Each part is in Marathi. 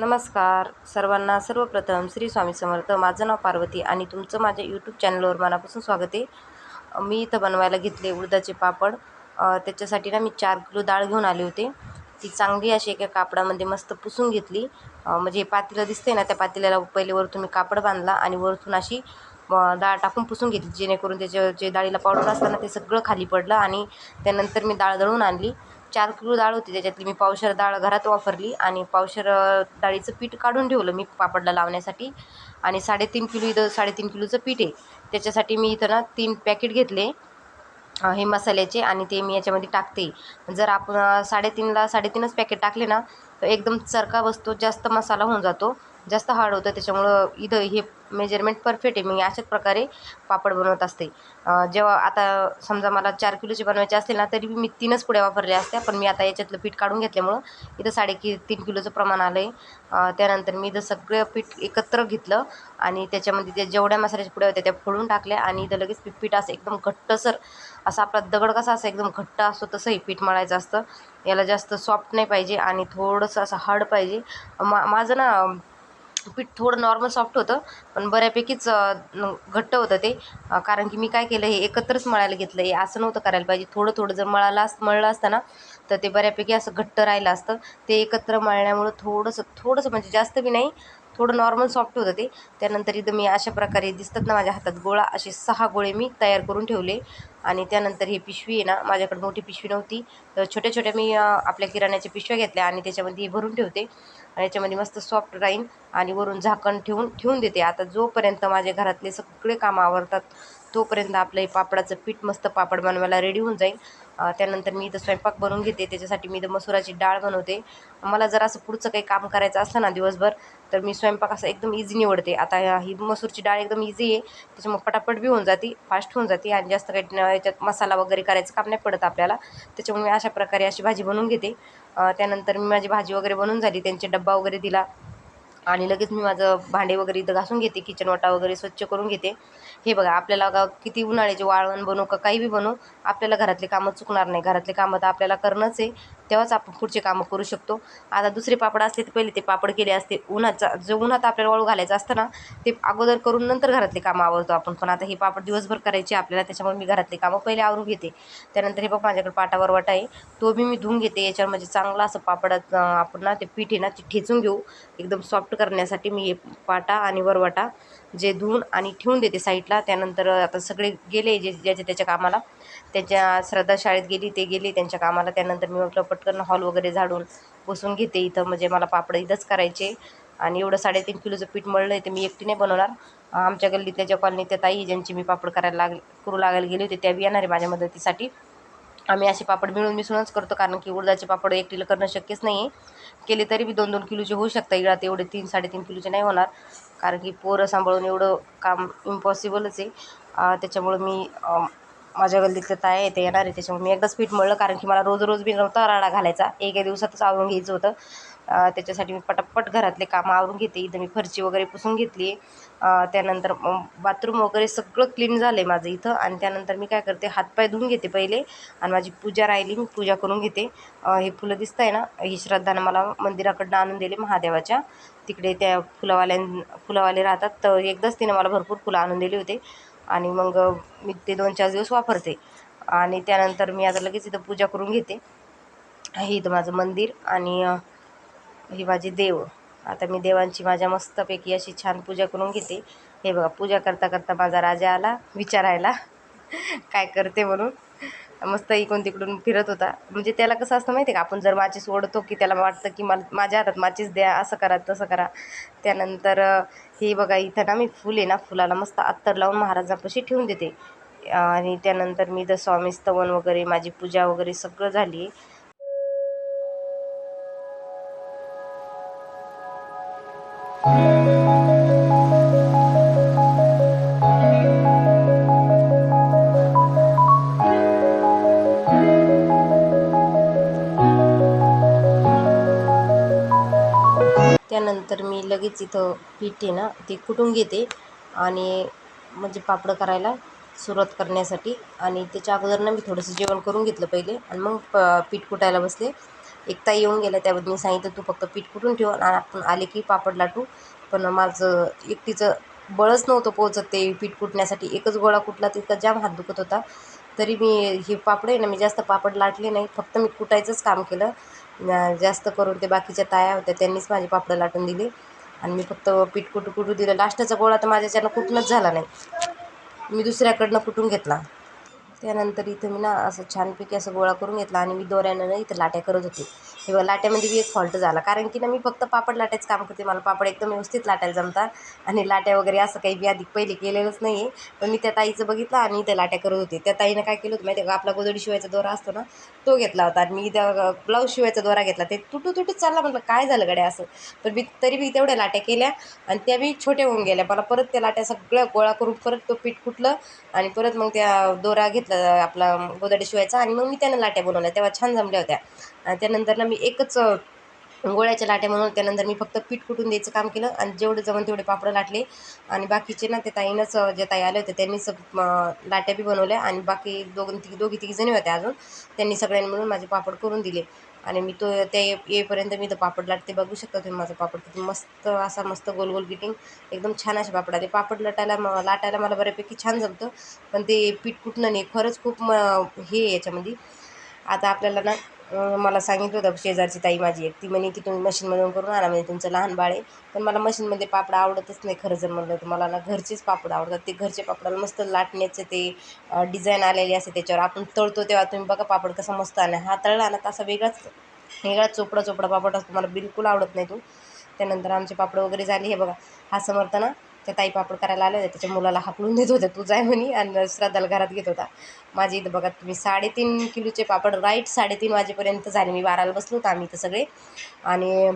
नमस्कार. सर्वांना सर्वप्रथम श्री स्वामी समर्थ. माझं नाव पार्वती आणि तुमचं माझ्या यूट्यूब चॅनलवर मनापासून स्वागत आहे. मी इथं बनवायला घेतले उडदाचे पापड. त्याच्यासाठी ना मी चार किलो डाळ घेऊन आले होते. ती चांगली अशी एका कापडामध्ये मस्त पुसून घेतली. म्हणजे हे पातेलं दिसते ना त्या पातेल्याला पहिले वरतून मी कापड बांधला आणि वरतून अशी डाळ टाकून पुसून घेतली. जेणेकरून त्याच्या जे डाळीला पावडर असताना ते सगळं खाली पडलं आणि त्यानंतर मी डाळ दळून आणली. चार किलो डाळ होती त्याच्यातली मी पावशर डाळ घरात वापरली आणि पावशर डाळीचं पीठ काढून ठेवलं मी पापडला लावण्यासाठी. आणि साडेतीन किलो इथं साडेतीन किलोचं पीठ आहे. त्याच्यासाठी मी इथं ना तीन पॅकेट घेतले हे मसाल्याचे आणि ते मी याच्यामध्ये टाकते. जर आपण साडेतीनला साडेतीनच पॅकेट टाकले ना तर एकदम चरका बसतो जास्त मसाला होऊन जातो. जास्त हार्ड होतं. त्याच्यामुळं इथं हे मेजरमेंट परफेक्ट आहे. मी अशाच प्रकारे पापड बनवत असते. जेव्हा आता समजा मला चार किलोचे बनवायचे असतील ना तरी मी तीनच पुड्या वापरल्या असत्या. पण मी आता याच्यातलं पीठ काढून घेतल्यामुळं इथं साडे कि तीन किलोचं प्रमाण आलं आहे त्यानंतर मी इथं सगळं पीठ एकत्र घेतलं आणि त्याच्यामध्ये त्या जेवढ्या मसाल्याच्या पुड्या होत्या त्या फोडून टाकल्या आणि इथं लगेच पीठ पीठ असं एकदम घट्टसर असा आपला दगड कसा असं एकदम घट्ट असतो तसंही पीठ मळायचं असतं. याला जास्त सॉफ्ट नाही पाहिजे आणि थोडंसं असं हार्ड पाहिजे. मा माझं ना पीठ थोडं नॉर्मल सॉफ्ट होतं पण बऱ्यापैकीच घट्ट होतं ते. कारण की मी काय केलं हे एकत्रच मळायला घेतलं. हे असं नव्हतं करायला पाहिजे. थोडं थोडं जर मळालं अस मळलं असतं ना तर ते बऱ्यापैकी असं घट्ट राहिलं असतं. ते एकत्र मळल्यामुळं थोडंसं थोडंसं म्हणजे जास्त बी नाही थोडं नॉर्मल सॉफ्ट होतं ते. त्यानंतर इथं मी अशा प्रकारे दिसतात ना माझ्या हातात गोळा असे सहा गोळे मी तयार करून ठेवले. आणि त्यानंतर ही पिशवी आहे ना माझ्याकडे मोठी पिशवी नव्हती. तर छोट्या छोट्या मी आपल्या किराण्याच्या पिशव्या घेतल्या आणि त्याच्यामध्ये हे भरून ठेवते. आणि याच्यामध्ये मस्त सॉफ्ट राहीन आणि वरून झाकण ठेवून ठेवून देते. आता जोपर्यंत माझ्या घरातले सगळे कामं आवरतात तोपर्यंत आपलं हे पापडाचं पीठ मस्त पापड बनवायला रेडी होऊन जाईल. त्यानंतर मी इथं स्वयंपाक बनवून घेते. त्याच्यासाठी मी इथं मसुराची डाळ बनवते. मला जर असं पुढचं काही काम करायचं असतं ना दिवसभर तर मी स्वयंपाक असं एकदम इझी निवडते. आता ही मसूरची डाळ एकदम इझी आहे. त्याच्यामुळे पटापट बी होऊन जाते फास्ट होऊन जाते आणि जास्त काही याच्यात मसाला वगैरे करायचं काम नाही पडत आपल्याला. त्याच्यामुळे मी अशा प्रकारे अशी भाजी बनवून घेते. त्यानंतर मी माझी भाजी वगैरे बनवून झाली. त्यांचे डब्बा वगैरे दिला. आणि लगेच मी माझं भांडे वगैरे इथं घासून घेते किचन वाटा वगैरे स्वच्छ करून घेते. हे बघा आपल्याला का किती उन्हाळ्याचे वाळवण बनवू का काही बी बनवू आपल्याला घरातले कामं चुकणार नाही. घरातले कामं तर आपल्याला करणंच आहे. तेव्हाच आपण पुढचे कामं करू शकतो. आता दुसरे पापड असते तर पहिले ते पापड केले असते. उन्हाचा जो उन्हात आपल्याला वाळू घालायचं असतं ना ते अगोदर करून नंतर घरातले कामं आवरतो आपण. पण आता हे पापड दिवसभर करायचे आपल्याला त्याच्यामुळे मी घरातले कामं पहिले आवरून घेते. त्यानंतर हे बघ माझ्याकडे पाटावर वाटा आहे. तो बी मी धुवून घेते. याच्यावर म्हणजे चांगला असं पापडात आपण ना ते पीठ आहे ना ते ठेचून घेऊ. एकदम सॉफ्ट करण्यासाठी मी हे पाटा आणि वरवाटा जे धुवून आणि ठेवून देते साईडला त्यानंतर आता सगळे गेले जे ज्याच्या त्याच्या कामाला. त्याच्या श्रद्धा शाळेत गेली ते गेले त्यांच्या कामाला. त्यानंतर मी म्हटलं पटकन हॉल वगैरे झाडून बसून घेते इथं म्हणजे मला पापड इथंच करायचे. आणि एवढं साडेतीन किलोचं पीठ मळलं आहे ते मी एकटी नाही बनवणार. आमच्या गल्लीतल्या ज्या कॉलनीत त्या ताई ज्यांची मी पापड करायला लाग करू लागायला गेले होते त्या बी येणार आहे माझ्या मदतीसाठी. आम्ही असे पापड मिळून मिसळूनच करतो कारण की उडदाचे पापड एकटीला करणं शक्यच नाही आहे केले तरी बी दोन दोन किलोचे होऊ शकतात इळात एवढे तीन साडेतीन किलोचे नाही होणार कारण की पोरं सांभाळून एवढं काम इम्पॉसिबलच आहे. त्याच्यामुळं मी माझ्या गल्लीतलं ताय आहे ते येणार आहे. त्याच्यामुळे मी एकदाच पीठ मळलं कारण की मला रोज रोज बी नव्हता राडा घालायचा. एका दिवसातच आवरून घ्यायचं होतं. त्याच्यासाठी मी पटापट घरातले कामं आवरून घेते. इथं मी फरची वगैरे पुसून घेतली. त्यानंतर बाथरूम वगैरे सगळं क्लीन झालं आहे माझं इथं. आणि त्यानंतर मी काय करते हातपाय धुवून घेते पहिले. आणि माझी पूजा राहिली मी पूजा करून घेते. हे फुलं दिसत आहे ना ही श्रद्धानं मला मंदिराकडनं आणून दिले महादेवाच्या. तिकडे त्या फुलवाल्यां फुलावाले राहतात. तर एकदाच तिने मला भरपूर फुलं आणून दिली होते. आणि मग मी ते दोन चार दिवस वापरते. आणि त्यानंतर मी आता लगेच इथं पूजा करून घेते. हे इथं माझं मंदिर. आणि ही माझी देव. आता मी देवांची माझ्या मस्तपैकी अशी छान पूजा करून घेते. हे बघा पूजा करता करता माझा राजा आला विचारायला. काय करते म्हणून? मस्त इकडून तिकडून फिरत होता. म्हणजे त्याला कसं असतं माहिती आहे का आपण जर माचीस ओढतो की त्याला वाटतं की मला माझ्या हातात माचीस द्या असं करा तसं करा. त्यानंतर हे बघा इथं ना मी फुल आहे ना फुलाला मस्त अत्तर लावून महाराजांपाशी ठेवून देते. आणि त्यानंतर मी इथं स्वामी स्तवन वगैरे माझी पूजा वगैरे सगळं झाली त्यानंतर मी लगेच इथं पीठ आहे ना ते कुटून घेते आणि म्हणजे पापडं करायला सुरुवात करण्यासाठी. आणि त्याच्या अगोदर ना मी थोडंसं जेवण करून घेतलं पहिले आणि मग प पीठ कुटायला बसले. एकता येऊन गेला त्याबद्दल मी सांगितलं तू फक्त पीठ कुटून ठेव? आणि आपण आले की पापड लाटू. पण माझं एकटीचं बळच नव्हतं पोहोचत ते पीठ कुटण्यासाठी. एकच गोळा कुठला तितका जाम हात दुखत होता. तरी मी हे पापड आहे ना मी जास्त पापड लाटले नाही. फक्त मी कुटायचंच काम केलं. जास्त करून ते बाकीच्या ताया होत्या त्यांनीच माझे पापडं लाटून दिले. आणि मी फक्त पीठ कुटू कुटू दिलं. लास्टचा गोळा तर माझ्याच्यानं कुठूनच झाला नाही. मी दुसऱ्याकडनं कुटून घेतला. त्यानंतर इथं मी ना असं छानपैकी असं गोळा करून घेतला आणि मी दोऱ्यानं ना इथं लाट्या करत होते. हे लाट्यामध्ये बी एक फॉल्ट झाला. कारण की ना मी फक्त पापड लाटायचं काम करते. मला पापड एकदम व्यवस्थित लाटायला जमतात. आणि लाट्या वगैरे असं काही बी आधी पहिले केलेलंच नाही आहे पण मी त्या ताईचं बघितलं आणि त्या लाट्या करत होते. त्या ताईनं काय केलं होतं माहिती आहे का? आपला गोदडी शिवायचा दोरा असतो ना तो घेतला होता. आणि मी त्या ब्लाऊज शिवायचा दोरा घेतला. ते तुटू तुटूच चालला. म्हटलं काय झालं गड्या असं? पण मी तरी मी तेवढ्या लाट्या केल्या. आणि त्या बी छोट्या होऊन गेल्या. मला परत त्या लाट्या सगळ्या गोळा करून परत तो पीठ कुटलं आणि परत मग त्या दोरा घेतला आपला गोदडी शिवायचा. आणि मग मी त्यानं लाट्या बनवल्या. तेव्हा छान जमल्या होत्या. आणि त्यानंतर ना मी एकच गोळ्याच्या लाट्या म्हणून त्यानंतर मी फक्त पीठ कुटून द्यायचं काम केलं आणि जेवढे जमन तेवढे पापडं लाटले. आणि बाकीचे ना ते ताईनंच जे ताई आले होते त्यांनीच लाट्या बी बनवल्या आणि बाकी दोघं तिघी दोघी तिघी जणी होत्या अजून. त्यांनी सगळ्यांनी मिळून माझे पापड करून दिले. आणि मी तो ते येईपर्यंत मी तर पापड लाटते बघू शकता तुम्ही माझं पापड किती मस्त असा मस्त गोल गोल गिटिंग एकदम छान असे पापड आले. पापड लाटायला म लाटायला मला बऱ्यापैकी छान जमतं. पण ते पीठ कुटणं नाही. खरंच खूप म हे आहे याच्यामध्ये. आता आपल्याला ना मला सांगितलं होतं शेजारची ताई माझी एक ती म्हणे की तुम्ही मशीनमधून करून आणा म्हणजे तुमचं लहान बाळ आहे. पण मला मशीनमध्ये पापड आवडतच नाही खरं जर म्हणलं तर. मला ना घरचेच पापड आवडतात. ते घरचे पापडाला मस्त लाटण्याचे ते डिझाईन आलेली असते त्याच्यावर. आपण तळतो तेव्हा तुम्ही बघा पापड कसा मस्त आला हा तळला ना तसा वेगळाच वेगळा चोपडा चोपडा पापड असतो. मला बिलकुल आवडत नाही तो. त्यानंतर आमचे पापड वगैरे झाले. हे बघा हा समर्थ ना त्या ताई पापड करायला आलं होते त्याच्या मुलाला हाकलून देत होत्या तू जाय म्हणे आणि श्रद्धाला घरात घेत होता. माझी इथं बघा तुम्ही साडेतीन किलोचे पापड राईट साडेतीन वाजेपर्यंत झाले. मी बाराला बसलो होतो आम्ही इथं सगळे. आणि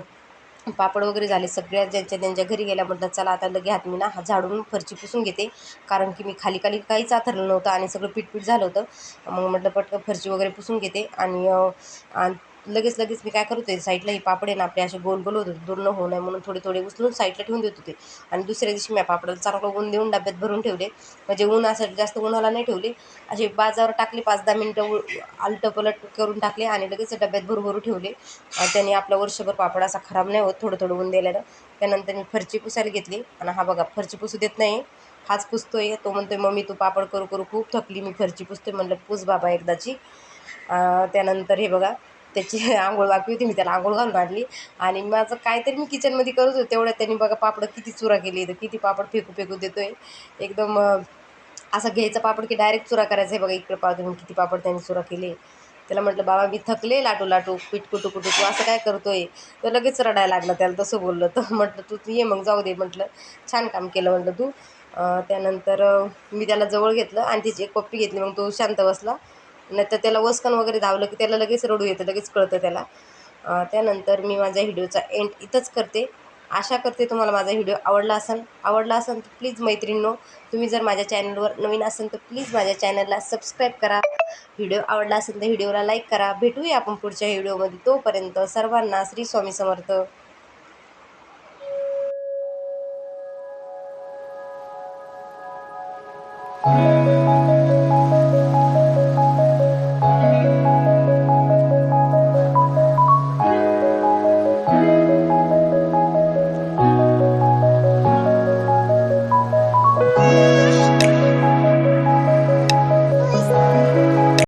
पापड वगैरे झाले सगळ्या ज्यांच्या त्यांच्या घरी गेल्या म्हटलं चला आता लगे हात मी ना हा झाडून फरची पुसून घेते. कारण की मी खाली खाली काहीच आथरलं नव्हतं आणि सगळं पीठपीठ झालं होतं. मग म्हटलं पटकन फरची वगैरे पुसून घेते. आणि आणि लगेच लगेच मी काय करत होते साईडला हे पापड आहे ना आपले असे गोल गोल होत होते दूर न होऊ नये म्हणून थोडे थोडे उचलून साईडला ठेवून देत होते. आणि दुसऱ्या दिवशी मी पापडाला चांगलं ऊन देऊन डब्यात भरून ठेवले. म्हणजे ऊन असं जास्त उन्हाला नाही ठेवले. असे बाजावर टाकले पाच दहा मिनटं उ- आलटं पलट करून टाकले आणि लगेच डब्यात भरू भरू ठेवले. आणि त्याने आपला वर्षभर पापड असा खराब नाही होत थोडं थोडं ऊन दिल्यानं. त्यानंतर मी फरची पुसायला घेतली. आणि हा बघा फरची पुसू देत नाही. हाच पुसतोय. तो म्हणतोय मम्मी तू पापड करू करू खूप थकली मी फरची पुसतोय. म्हणलं पुस बाबा एकदाची. त्यानंतर हे बघा त्याची आंघोळ बाकी होती मी त्याला आंघोळ घालून आणली. आणि माझं काहीतरी मी किचनमध्ये करत होते तेवढ्या त्यांनी बघा पापड किती चुरा केली तर किती पापड फेकू फेकू देतोय. एकदम असं घ्यायचं पापड की डायरेक्ट चुरा करायचं आहे. बघा इकडे पाहतो मी किती पापड त्यांनी चुरा केले. त्याला म्हटलं बाबा मी थकले लाटू लाटू पीठ कुटू कुटू तू असं काय करतोय? तर लगेच रडायला लागला त्याला तसं बोललं. तर म्हटलं तू ये मग जाऊ दे म्हटलं. छान काम केलं म्हटलं तू. त्यानंतर मी त्याला जवळ घेतलं आणि तिची एक पप्पी घेतली. मग तो शांत बसला. नाहीतर त्याला वस्कन वगैरे धावलं की त्याला लगेच रडू येतं लगेच कळतं त्याला. त्यानंतर मी माझ्या व्हिडिओचा एंड इथंच करते. आशा करते तुम्हाला माझा व्हिडिओ आवडला असेल आवडला असेल तर प्लीज मैत्रिणींनो तुम्ही जर माझ्या चॅनलवर नवीन असेल तर प्लीज माझ्या चॅनलला सबस्क्राईब करा. व्हिडिओ आवडला असेल तर व्हिडिओला लाईक करा. भेटूया आपण पुढच्या व्हिडिओमध्ये. तोपर्यंत सर्वांना श्री स्वामी समर्थ.